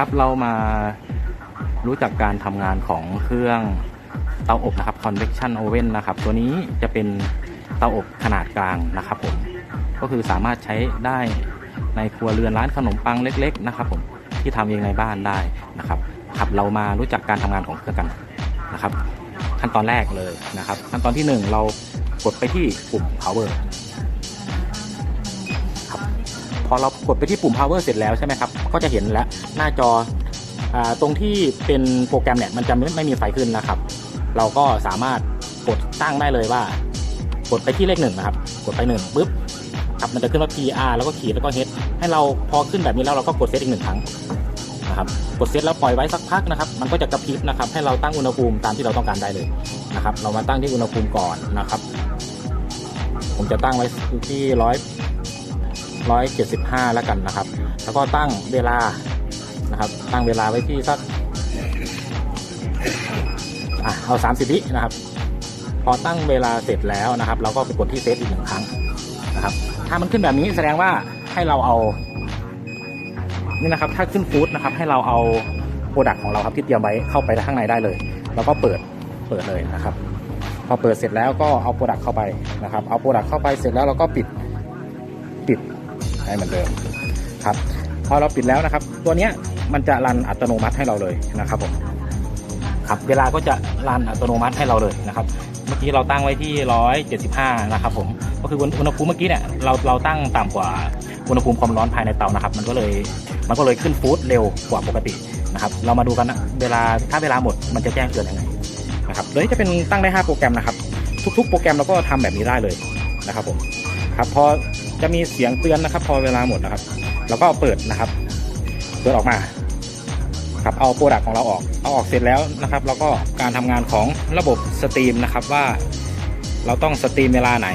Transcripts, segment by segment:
ครับเรามารู้จักการทำงานของเครื่องเตาอบนะครับ convection oven นะครับ ตัวนี้จะเป็นเตาอบขนาดกลางนะครับผมก็คือสามารถใช้ได้ในครัวเรือนร้านขนมปังเล็ก ๆ นะครับผมที่ทำเองในบ้านได้นะครับครับเรามารู้จักการทำงานของเครื่องกันนะครับ ขั้นตอนแรกเลยนะครับ ขั้นตอนที่หนึ่งเรากดไปที่ปุ่ม power พอเรากดไปที่ปุ่ม power เสร็จแล้วใช่ไหมครับ ก็จะเห็นแล้วหน้าจออตรงที่เป็นโปรแกรมเนี่ยมันจะไม่ไม่มีไฟขึ้นนะครับ เราก็สามารถกดตั้งได้เลยว่า กดไปที่เลขหนึ่งนะครับ กดไปหนึ่งปุ๊บครับมันจะขึ้นว่า PR แล้วก็ขีดแล้วก็ H ให้เราพอขึ้นแบบนี้แล้วเราก็กดเซตอีกหนึ่งครั้งนะครับกดเซตแล้วปล่อยไว้สักพักนะครับ มันก็จะกระพริบนะครับ ให้เราตั้งอุณหภูมิตามที่เราต้องการได้เลยนะครับ เรามาตั้งที่อุณหภูมิก่อนนะครับ ผมจะตั้งไว้ที่ร้อย ร้อยเจ็ดสิบห้าแล้วกันนะครับ แล้วก็ตั้งเวลานะครับ ตั้งเวลาไว้ที่สักอะเอาสามสิบวินะครับ พอตั้งเวลาเสร็จแล้วนะครับ เราก็ไปกดที่เซตอีกหนึ่งครั้งนะครับ ถ้ามันขึ้นแบบนี้แสดงว่าให้เราเอานี่นะครับ ถ้าขึ้นฟู้ดนะครับ ให้เราเอาโปรดักของเราครับที่เตรียมไว้เข้าไปข้างในได้เลย แล้วก็เปิดเปิดเลยนะครับ พอเปิดเสร็จแล้วก็เอาโปรดักเข้าไปนะครับ เอาโปรดักเข้าไปเสร็จแล้วเราก็ปิดปิด ให้เหมือนเดิมครับพอเราปิดแล้วนะครับ ตัวเนี้ยมันจะรันอัตโนมัติให้เราเลยนะครับผมครับเวลาก็จะรันอัตโนมัติให้เราเลยนะครับ เมื่อกี้เราตั้งไว้ที่ 175 นะครับผมก็คืออุณหภูมิเมื่อกี้เนี่ยเราเราตั้งต่ำกว่าอุณหภูมิความร้อนภายในเตานะครับ มันก็เลยมันก็เลยขึ้นฟูดเร็วกว่าปกตินะครับ เรามาดูกันนะเวลาถ้าเวลาหมดมันจะแจ้งเตือนยังไงนะครับตัวนี้จะเป็นตั้งได้ 5 โปรแกรมนะครับ ทุก ๆ โปรแกรมเราก็ทำแบบนี้ได้เลยนะครับผมครับพอ จะมีเสียงเตือนนะครับ พอเวลาหมดนะครับ แล้วก็เปิดนะครับ เปิดออกมาครับเอาโปรดักของเราออก เอาออกเสร็จแล้วนะครับ แล้วก็การทำงานของระบบสตรีมนะครับว่าเราต้องสตรีมเวลาไหน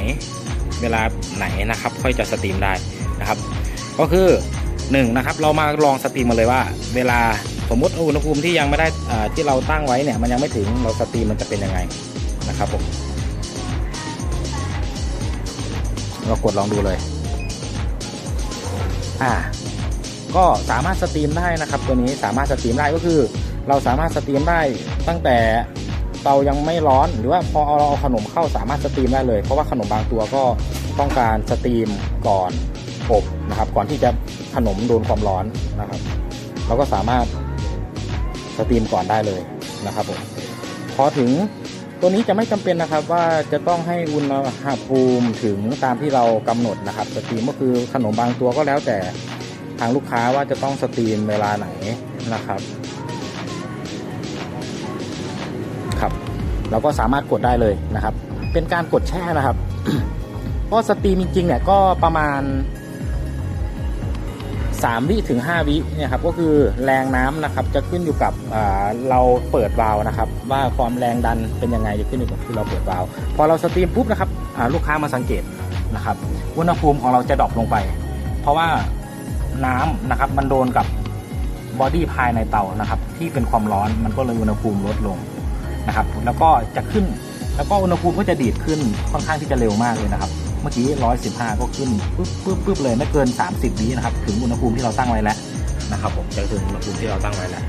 เวลาไหนนะครับ ค่อยจะสตรีมได้นะครับ ก็คือหนึ่งนะครับ เรามาลองสตรีมมาเลยว่า เวลาสมมติอุณหภูมิที่ยังไม่ได้อ่าที่เราตั้งไว้เนี่ย มันยังไม่ถึงเราสตรีมมันจะเป็นยังไงนะครับผม เรากดลองดูเลย อ่า ก็สามารถสตรีมได้นะครับ ตัวนี้สามารถสตรีมได้ก็คือ เราสามารถสตรีมได้ตั้งแต่เตายังไม่ร้อนหรือว่าพอเราเอาขนมเข้าสามารถสตรีมได้เลย เพราะว่าขนมบางตัวก็ต้องการสตรีมก่อนอบนะครับ ก่อนที่จะขนมโดนความร้อนนะครับ เราก็สามารถสตรีมก่อนได้เลยนะครับผมพอถึง ตัวนี้จะไม่จำเป็นนะครับว่าจะต้องให้อุณหภูมิถึงตามที่เรากำหนดนะครับสตรีมก็คือขนมบางตัวก็แล้วแต่ทางลูกค้าว่าจะต้องสตรีมเวลาไหนนะครับครับเราก็สามารถกดได้เลยนะครับ เป็นการกดแช่นะครับเพราะสตรีมจริงๆเนี่ยก็ประมาณ 3 วิถึง 5 วิเนี่ยครับก็คือแรงน้ำนะครับจะขึ้นอยู่กับเราเปิดวาล์วนะครับ ว่าความแรงดันเป็นยังไงจะขึ้นอยู่กับที่เราเปิดวาล์วพอเราสตรีมปุ๊บนะครับลูกค้ามาสังเกตนะครับอุณหภูมิของเราจะดรอปลงไป เพราะว่าน้ำนะครับมันโดนกับบอดี้ภายในเตานะครับที่เป็นความร้อนมันก็เลยอุณหภูมิลดลงนะครับแล้วก็จะขึ้นแล้วก็อุณหภูมิก็จะดีดขึ้นค่อนข้างที่จะเร็วมากเลยนะครับ เมื่อกี้ 115 ก็ขึ้นปึ๊บปึ๊บปึ๊บเลยไม่เกิน 30วินะครับ ถึงอุณหภูมิที่เราตั้งไว้แล้วนะครับผมจะถึงอุณหภูมิที่เราตั้งไว้แล้ว